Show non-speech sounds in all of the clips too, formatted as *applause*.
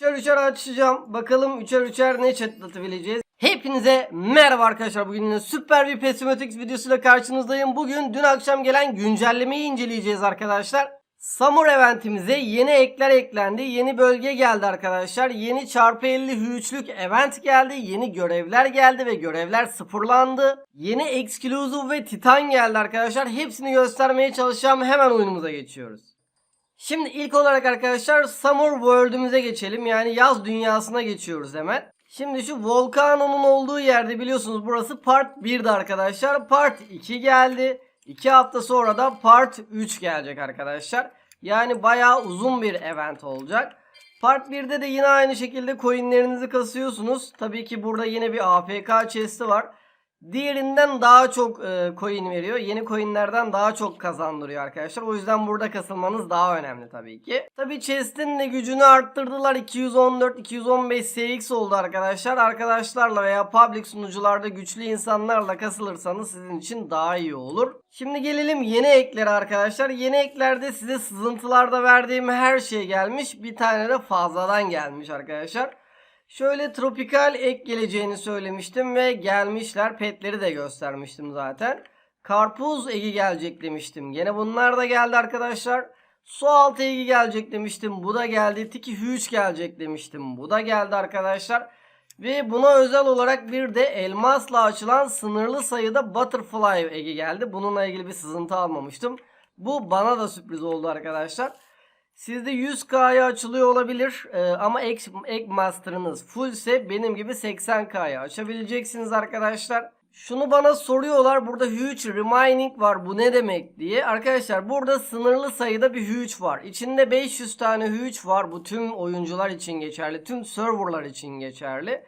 Üçer üçer açacağım. Bakalım üçer üçer ne çatlatabileceğiz. Hepinize merhaba arkadaşlar. Bugün yine süper bir Pesimetrix videosuyla karşınızdayım. Bugün dün akşam gelen güncellemeyi inceleyeceğiz arkadaşlar. Summer eventimize yeni ekler eklendi. Yeni bölge geldi arkadaşlar. Yeni çarpı 50 hüçlük event geldi. Yeni görevler geldi ve görevler sıfırlandı. Yeni exclusive ve titan geldi arkadaşlar. Hepsini göstermeye çalışacağım. Hemen oyunumuza geçiyoruz. Şimdi ilk olarak arkadaşlar Summer World'ümüze geçelim. Yani yaz dünyasına geçiyoruz hemen. Şimdi şu Volcano'nun olduğu yerde biliyorsunuz burası Part 1'di arkadaşlar. Part 2 geldi. 2 hafta sonra da Part 3 gelecek arkadaşlar. Yani bayağı uzun bir event olacak. Part 1'de de yine aynı şekilde coinlerinizi kasıyorsunuz. Tabii ki burada yine bir AFK chest'i var. Diğerinden daha çok e, coin veriyor. Yeni coinlerden daha çok kazandırıyor arkadaşlar. O yüzden burada kasılmanız daha önemli tabii ki. Tabii chest'in de gücünü arttırdılar. 214 215 SX oldu arkadaşlar. Arkadaşlarla veya public sunucularda güçlü insanlarla kasılırsanız sizin için daha iyi olur. Şimdi gelelim yeni eklere arkadaşlar. Yeni eklerde size sızıntılarda verdiğim her şey gelmiş. Bir tane de fazladan gelmiş arkadaşlar. Şöyle tropikal ek geleceğini söylemiştim ve gelmişler. Petleri de göstermiştim zaten. Karpuz egi gelecek demiştim. Gene bunlar da geldi arkadaşlar. Su altı egi gelecek demiştim. Bu da geldi. Tiki Huge gelecek demiştim. Bu da geldi arkadaşlar. Ve buna özel olarak bir de elmasla açılan sınırlı sayıda Butterfly egi geldi. Bununla ilgili bir sızıntı almamıştım. Bu bana da sürpriz oldu arkadaşlar. Sizde 100K'ya açılıyor olabilir ee, ama Egg, Egg Master'ınız fullse benim gibi 80K'ya açabileceksiniz arkadaşlar. Şunu bana soruyorlar burada huge remaining var bu ne demek diye. Arkadaşlar burada sınırlı sayıda bir huge var. İçinde 500 tane huge var. Bu tüm oyuncular için geçerli. Tüm serverlar için geçerli.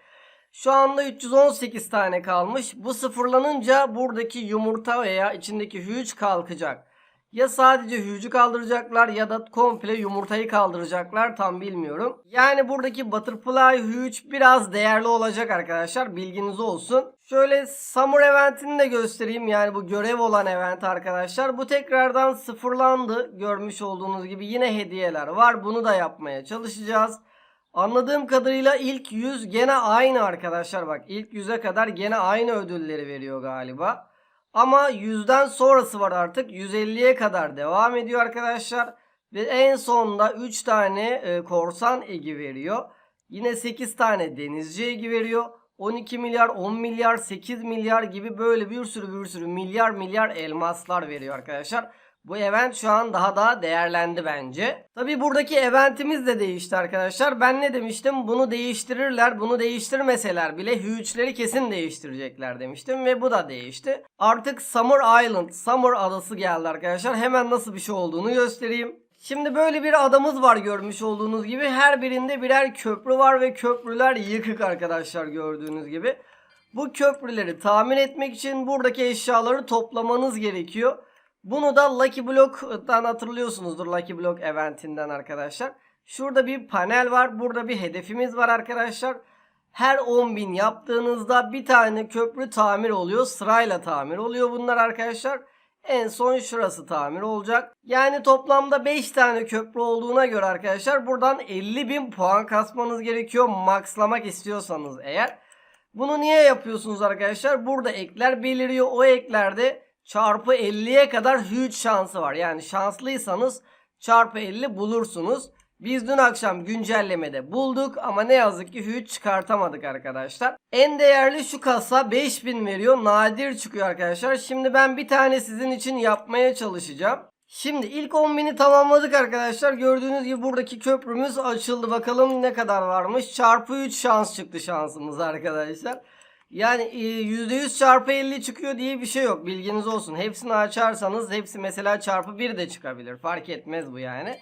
Şu anda 318 tane kalmış. Bu sıfırlanınca buradaki yumurta veya içindeki huge kalkacak. Ya sadece hücü kaldıracaklar ya da komple yumurtayı kaldıracaklar tam bilmiyorum. Yani buradaki butterfly huge biraz değerli olacak arkadaşlar bilginiz olsun. Şöyle summer eventini de göstereyim yani bu görev olan event arkadaşlar. Bu tekrardan sıfırlandı görmüş olduğunuz gibi yine hediyeler var bunu da yapmaya çalışacağız. Anladığım kadarıyla ilk 100 gene aynı arkadaşlar bak ilk 100'e kadar gene aynı ödülleri veriyor galiba. Ama 100'den sonrası var artık. 150'ye kadar devam ediyor arkadaşlar. Ve en sonunda 3 tane e, korsan egi veriyor. Yine 8 tane denizci egi veriyor. 12 milyar, 10 milyar, 8 milyar gibi böyle bir sürü bir sürü milyar milyar elmaslar veriyor arkadaşlar. Bu event şu an daha da değerlendi bence. Tabi buradaki eventimiz de değişti arkadaşlar. Ben ne demiştim? Bunu değiştirirler. Bunu değiştirmeseler bile huge'leri kesin değiştirecekler demiştim. Ve bu da değişti. Artık Summer Island, Summer adası geldi arkadaşlar. Hemen nasıl bir şey olduğunu göstereyim. Şimdi böyle bir adamız var görmüş olduğunuz gibi. Her birinde birer köprü var ve köprüler yıkık arkadaşlar gördüğünüz gibi. Bu köprüleri tamir etmek için buradaki eşyaları toplamanız gerekiyor. Bunu da Lucky Block'tan hatırlıyorsunuzdur Lucky Block eventinden arkadaşlar. Şurada bir panel var. Burada bir hedefimiz var arkadaşlar. Her 10.000 yaptığınızda bir tane köprü tamir oluyor. Sırayla tamir oluyor bunlar arkadaşlar. En son şurası tamir olacak. Yani toplamda 5 tane köprü olduğuna göre arkadaşlar buradan 50.000 puan kasmanız gerekiyor. Maxlamak istiyorsanız eğer. Bunu niye yapıyorsunuz arkadaşlar? Burada ekler beliriyor. O eklerde çarpı 50'ye kadar huge şansı var. Yani şanslıysanız çarpı 50 bulursunuz. Biz dün akşam güncellemede bulduk ama ne yazık ki huge çıkartamadık arkadaşlar. En değerli şu kasa 5000 veriyor. Nadir çıkıyor arkadaşlar. Şimdi ben bir tane sizin için yapmaya çalışacağım. Şimdi ilk 10.000'i tamamladık arkadaşlar. Gördüğünüz gibi buradaki köprümüz açıldı. Bakalım ne kadar varmış. Çarpı 3 şans çıktı şansımız arkadaşlar. Yani %100 çarpı 50 çıkıyor diye bir şey yok. Bilginiz olsun. Hepsini açarsanız hepsi mesela çarpı 1 de çıkabilir. Fark etmez bu yani.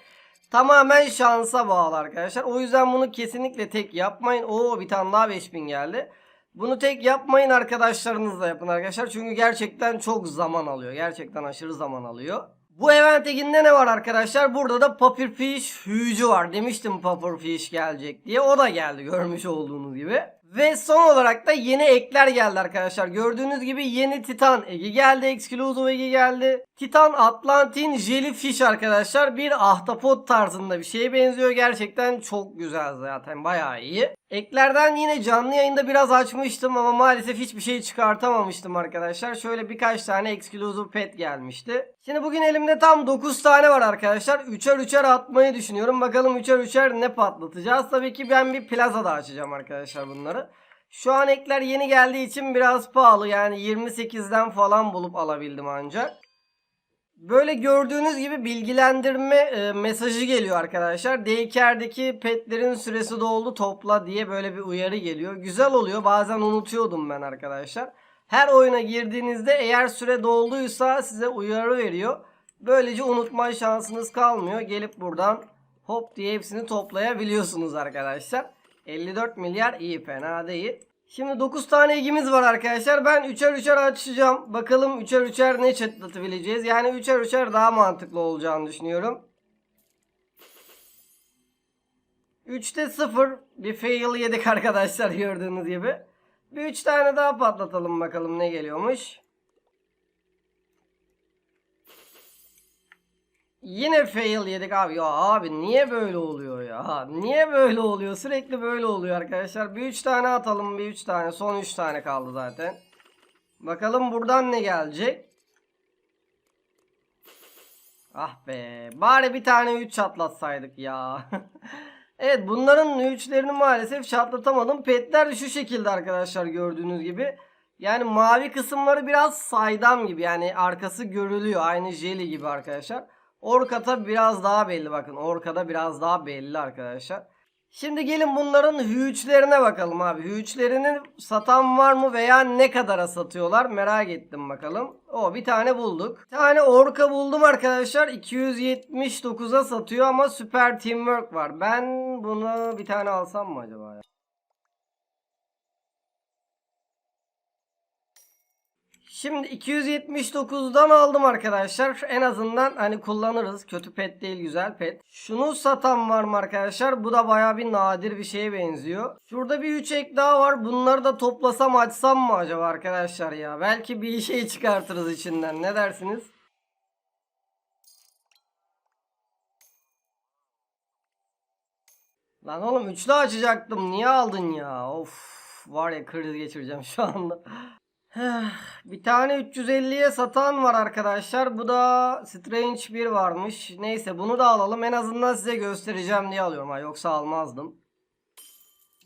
Tamamen şansa bağlı arkadaşlar. O yüzden bunu kesinlikle tek yapmayın. Oo bir tane daha 5000 geldi. Bunu tek yapmayın arkadaşlarınızla yapın arkadaşlar. Çünkü gerçekten çok zaman alıyor. Gerçekten aşırı zaman alıyor. Bu event eginde ne var arkadaşlar? Burada da Pufferfish hücü var. Demiştim Pufferfish gelecek diye. O da geldi görmüş olduğunuz gibi. Ve son olarak da yeni ekler geldi arkadaşlar. Gördüğünüz gibi yeni Titan egi geldi. Exclusive egi geldi. Titan Atlantin Jellyfish arkadaşlar bir ahtapot tarzında bir şeye benziyor. Gerçekten çok güzel zaten bayağı iyi. Eklerden yine canlı yayında biraz açmıştım ama maalesef hiçbir şey çıkartamamıştım arkadaşlar. Şöyle birkaç tane exclusive pet gelmişti. Şimdi bugün elimde tam 9 tane var arkadaşlar. Üçer üçer atmayı düşünüyorum. Bakalım üçer üçer ne patlatacağız. Tabii ki ben bir plazada açacağım arkadaşlar bunları. Şu an ekler yeni geldiği için biraz pahalı. Yani 28'den falan bulup alabildim ancak. Böyle gördüğünüz gibi bilgilendirme e, mesajı geliyor arkadaşlar. Daycare'deki petlerin süresi doldu topla diye böyle bir uyarı geliyor. Güzel oluyor. Bazen unutuyordum ben arkadaşlar. Her oyuna girdiğinizde eğer süre dolduysa size uyarı veriyor. Böylece unutma şansınız kalmıyor. Gelip buradan hop diye hepsini toplayabiliyorsunuz arkadaşlar. 54 milyar iyi fena değil. Şimdi 9 tane egimiz var arkadaşlar. Ben üçer üçer açacağım. Bakalım üçer üçer ne çıtlatabileceğiz. Yani üçer üçer daha mantıklı olacağını düşünüyorum. 3'te 0 bir fail yedik *laughs* arkadaşlar gördüğünüz gibi. Bir 3 tane daha patlatalım bakalım ne geliyormuş. Yine fail yedik abi. Ya abi niye böyle oluyor ya? Niye böyle oluyor? Sürekli böyle oluyor arkadaşlar. Bir 3 tane atalım. Bir 3 tane. Son 3 tane kaldı zaten. Bakalım buradan ne gelecek? Ah be. Bari bir tane 3 çatlatsaydık ya. *laughs* evet bunların 3'lerini maalesef çatlatamadım. Petler şu şekilde arkadaşlar gördüğünüz gibi. Yani mavi kısımları biraz saydam gibi. Yani arkası görülüyor. Aynı jeli gibi arkadaşlar. Orkata biraz daha belli bakın. Orkada biraz daha belli arkadaşlar. Şimdi gelin bunların hüçlerine bakalım abi. Hüçlerini satan var mı veya ne kadara satıyorlar merak ettim bakalım. O bir tane bulduk. Bir tane orka buldum arkadaşlar. 279'a satıyor ama süper teamwork var. Ben bunu bir tane alsam mı acaba? Şimdi 279'dan aldım arkadaşlar. En azından hani kullanırız. Kötü pet değil güzel pet. Şunu satan var mı arkadaşlar? Bu da baya bir nadir bir şeye benziyor. Şurada bir 3 ek daha var. Bunları da toplasam açsam mı acaba arkadaşlar ya? Belki bir şey çıkartırız içinden. Ne dersiniz? Lan oğlum üçlü açacaktım. Niye aldın ya? Of. Var ya kriz geçireceğim şu anda. Bir tane 350'ye satan var arkadaşlar. Bu da Strange 1 varmış. Neyse bunu da alalım. En azından size göstereceğim diye alıyorum. Ha, yoksa almazdım.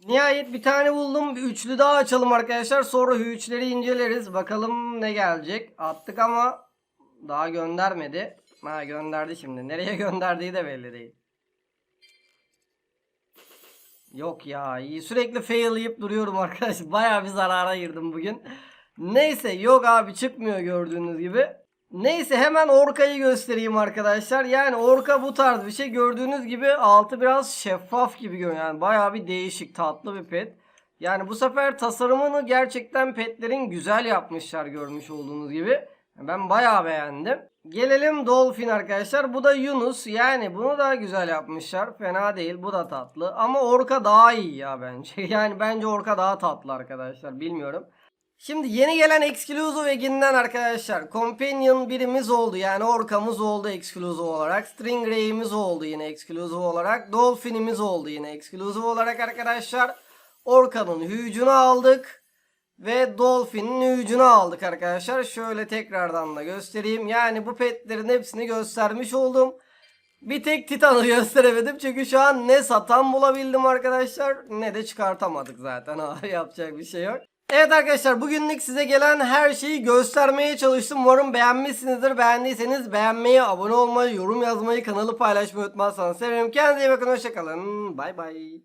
Nihayet bir tane buldum. Bir üçlü daha açalım arkadaşlar. Sonra üçleri inceleriz. Bakalım ne gelecek. Attık ama daha göndermedi. Ha gönderdi şimdi. *laughs* Nereye gönderdiği de belli değil. Yok ya. Sürekli fail duruyorum arkadaşlar. Bayağı bir zarara girdim bugün. Neyse yok abi çıkmıyor gördüğünüz gibi. Neyse hemen orkayı göstereyim arkadaşlar. Yani orka bu tarz bir şey. Gördüğünüz gibi altı biraz şeffaf gibi görünüyor. Yani bayağı bir değişik tatlı bir pet. Yani bu sefer tasarımını gerçekten petlerin güzel yapmışlar görmüş olduğunuz gibi. Ben bayağı beğendim. Gelelim Dolphin arkadaşlar. Bu da Yunus. Yani bunu da güzel yapmışlar. Fena değil. Bu da tatlı. Ama Orka daha iyi ya bence. *laughs* Yani bence Orka daha tatlı arkadaşlar. Bilmiyorum. Şimdi yeni gelen Exclusive Egg'inden arkadaşlar Companion birimiz oldu. Yani orkamız oldu Exclusive olarak. Stingray'imiz oldu yine Exclusive olarak. Dolphin'imiz oldu yine Exclusive olarak arkadaşlar. Orkanın hücunu aldık ve Dolphin'in hücunu aldık arkadaşlar. Şöyle tekrardan da göstereyim. Yani bu petlerin hepsini göstermiş oldum. Bir tek Titan'ı *laughs* gösteremedim çünkü şu an ne satan bulabildim arkadaşlar ne de çıkartamadık zaten. *laughs* Yapacak bir şey yok. Evet arkadaşlar bugünlük size gelen her şeyi göstermeye çalıştım. Umarım beğenmişsinizdir. Beğendiyseniz beğenmeyi, abone olmayı, yorum yazmayı, kanalı paylaşmayı unutmazsanız sevinirim. Kendinize iyi bakın. Hoşçakalın. Bay bay.